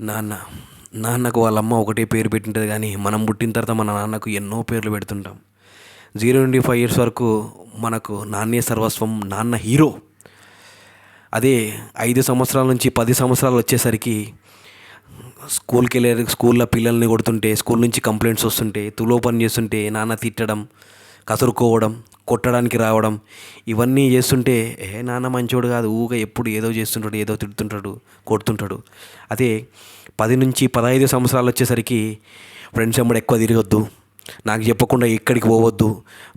నాన్న నాన్నకు వాళ్ళ అమ్మ ఒకటే పేరు పెట్టింటుంది కానీ మనం పుట్టిన తర్వాత మన నాన్నకు ఎన్నో పేర్లు పెడుతుంటాం. జీరో నుండి ఫైవ్ ఇయర్స్ వరకు మనకు నాన్నే సర్వస్వం నాన్న హీరో. అదే ఐదు సంవత్సరాల నుంచి పది సంవత్సరాలు వచ్చేసరికి స్కూల్కి వెళ్ళే స్కూల్లో పిల్లల్ని కొడుతుంటే స్కూల్ నుంచి కంప్లైంట్స్ వస్తుంటే తులో పని చేస్తుంటే నాన్న తిట్టడం కసురుకోవడం కొట్టడానికి రావడం ఇవన్నీ చేస్తుంటే ఏ నాన్న మంచోడు కాదు ఊగా ఎప్పుడు ఏదో చేస్తుంటాడు ఏదో తిడుతుంటాడు కొడుతుంటాడు. అదే పది నుంచి పదహైదు సంవత్సరాలు వచ్చేసరికి ఫ్రెండ్స్ వెంబడి ఎక్కువ తిరగొద్దు. నాకు చెప్పకుండా ఎక్కడికి పోవద్దు.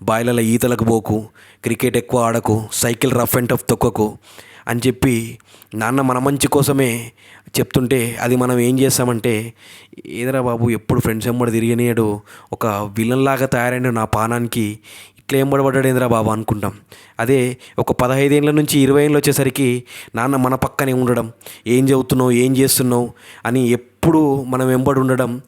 బాయిలలో ఈతలకు పోకు. క్రికెట్ ఎక్కువ ఆడకు. సైకిల్ రఫ్ అండ్ టఫ్ తొక్కకు అని చెప్పి నాన్న మన మంచి కోసమే చెప్తుంటే అది మనం ఏం చేస్తామంటే ఏదరా బాబు ఎప్పుడు ఫ్రెండ్స్ వెంబడి తిరిగినాడు ఒక విలన్ లాగా తయారైన నా పానానికి. ఇట్లా పడబడ్డాడేంద్రా బాబా బాబు అనుకుంటాం. అదే ఒక పదహైదేళ్ళ నుంచి ఇరవై ఏళ్ళు వచ్చేసరికి నాన్న మన పక్కనే ఉండడం. ఏం చదువుతున్నావు? ఏం చేస్తున్నావు? అని ఎప్పుడు మనం వెంబడి ఉండడం.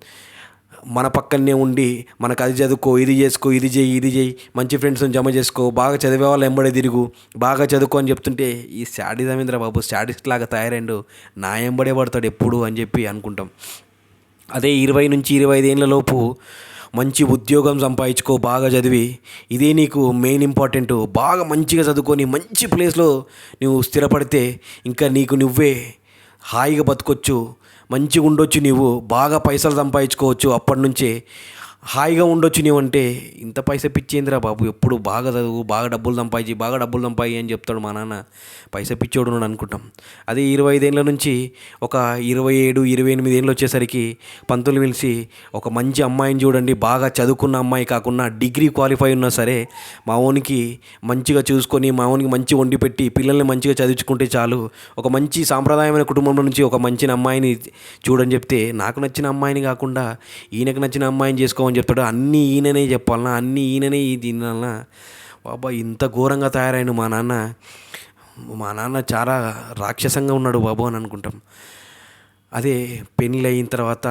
మన పక్కనే ఉండి మనకు అది చదువుకో ఇది చేసుకో ఇది చేయి ఇది చేయి మంచి ఫ్రెండ్స్ని జమ చేసుకో బాగా చదివే వాళ్ళు ఎంబడే తిరుగు బాగా చదువుకో అని చెప్తుంటే ఈ శాడిజమేంద్ర బాబు శాడిస్ట్ లాగా తయారైండు. నా ఎంబడే పడతాడు ఎప్పుడు అని చెప్పి అనుకుంటాం. అదే ఇరవై నుంచి ఇరవై ఐదేళ్ళ లోపు మంచి ఉద్యోగం సంపాదించుకో బాగా చదివి. ఇదే నీకు మెయిన్ ఇంపార్టెంట్ బాగా మంచిగా చదువుకొని మంచి ప్లేస్లో నువ్వు స్థిరపడితే ఇంకా నీకు నువ్వే హాయిగా బతకొచ్చు. మంచిగా ఉండొచ్చు నీవు బాగా పైసలు సంపాదించుకోవచ్చు అప్పటి నుంచే. హాయిగా ఉండొచ్చు నీవంటే ఇంత పైసా పిచ్చేందిరా బాబు ఎప్పుడు బాగా చదువు బాగా డబ్బులు సంపాదించి బాగా డబ్బులు సంపాయి అని చెప్తాడు మా నాన్న. పైసా పిచ్చోడు అని అనుకుంటాం. అదే ఇరవై ఐదేళ్ళ నుంచి ఒక ఇరవై ఏడు ఇరవై ఎనిమిది ఏళ్ళు వచ్చేసరికి పంతులు పిలిచి ఒక మంచి అమ్మాయిని చూడండి బాగా చదువుకున్న అమ్మాయి కాకుండా డిగ్రీ క్వాలిఫై ఉన్నా సరే మా ఓనికి మంచిగా చూసుకొని మా ఓనికి మంచి వండి పెట్టి పిల్లల్ని మంచిగా చదివించుకుంటే చాలు. ఒక మంచి సాంప్రదాయమైన కుటుంబం నుంచి ఒక మంచి అమ్మాయిని చూడని చెప్తే నాకు నచ్చిన అమ్మాయిని కాకుండా ఈయనకు నచ్చిన అమ్మాయిని చేసుకోమని చెప్తాడు. అన్నీ ఈయననే చెప్పాలన్నా అన్నీ ఈయననే ఈ తినాలనా బాబా ఇంత ఘోరంగా తయారైన మా నాన్న. మా నాన్న చాలా రాక్షసంగా ఉన్నాడు బాబు అని అనుకుంటాం. అదే పెళ్ళి అయిన తర్వాత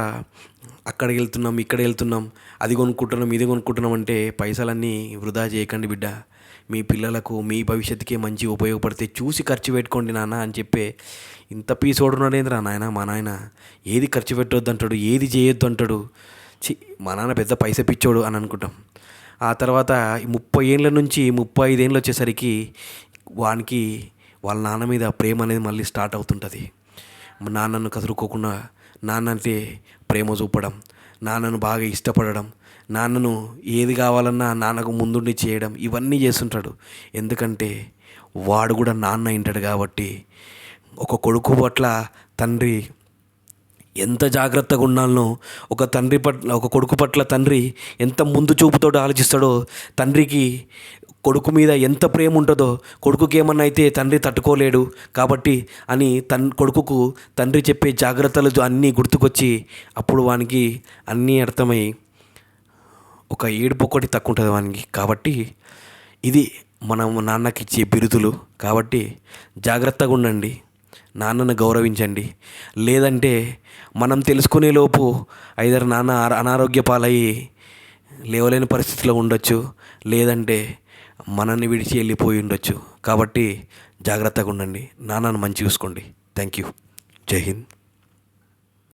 అక్కడికి వెళ్తున్నాం ఇక్కడ వెళ్తున్నాం అది కొనుక్కుంటున్నాం ఇది కొనుక్కుంటున్నాం అంటే పైసలన్నీ వృధా చేయకండి బిడ్డ. మీ పిల్లలకు మీ భవిష్యత్తుకే మంచి ఉపయోగపడితే చూసి ఖర్చు పెట్టుకోండి నాన్న అని చెప్పే ఇంత పీసోడు ఉన్నాడేంద్రా నాయన మా నాయన? ఏది ఖర్చు పెట్టొద్దు అంటాడు ఏది చేయొద్దు అంటాడు చి మా నాన్న పెద్ద పైస పిచ్చోడు అని అనుకుంటాం. ఆ తర్వాత ముప్పై ఏళ్ళ నుంచి ముప్పై ఐదేళ్ళు వచ్చేసరికి వానికి వాళ్ళ నాన్న మీద ప్రేమ అనేది మళ్ళీ స్టార్ట్ అవుతుంటుంది. నాన్నను కదురుకోకుండా నాన్న అంటే ప్రేమ చూపడం నాన్నను బాగా ఇష్టపడడం నాన్నను ఏది కావాలన్నా నాన్నకు ముందుండి చేయడం ఇవన్నీ చేస్తుంటాడు. ఎందుకంటే వాడు కూడా నాన్న వింటాడు కాబట్టి ఒక కొడుకు పట్ల తండ్రి ఎంత జాగ్రత్తగా ఉండాలనో ఒక తండ్రి పట్ల ఒక కొడుకు పట్ల తండ్రి ఎంత ముందు చూపుతో ఆలోచిస్తాడో తండ్రికి కొడుకు మీద ఎంత ప్రేమ ఉంటుందో కొడుకుకి ఏమన్నా అయితే తండ్రి తట్టుకోలేడు కాబట్టి అని తన్ కొడుకుకు తండ్రి చెప్పే జాగ్రత్తలు అన్నీ గుర్తుకొచ్చి అప్పుడు వానికి అన్నీ అర్థమై ఒక ఏడుపు ఒకటి తక్కువ ఉంటుంది వానికి. కాబట్టి ఇది మనం నాన్నకి ఇచ్చే బిరుదులు. కాబట్టి జాగ్రత్తగా ఉండండి. నాన్నను గౌరవించండి. లేదంటే మనం తెలుసుకునే లోపు నాన్న అనారోగ్య పాలయ్యి లేవలేని పరిస్థితిలో ఉండొచ్చు. లేదంటే మనల్ని విడిచి వెళ్ళిపోయి ఉండొచ్చు. కాబట్టి జాగ్రత్తగా ఉండండి. నాన్నను మంచి చూసుకోండి. థ్యాంక్ యూ జై హింద్.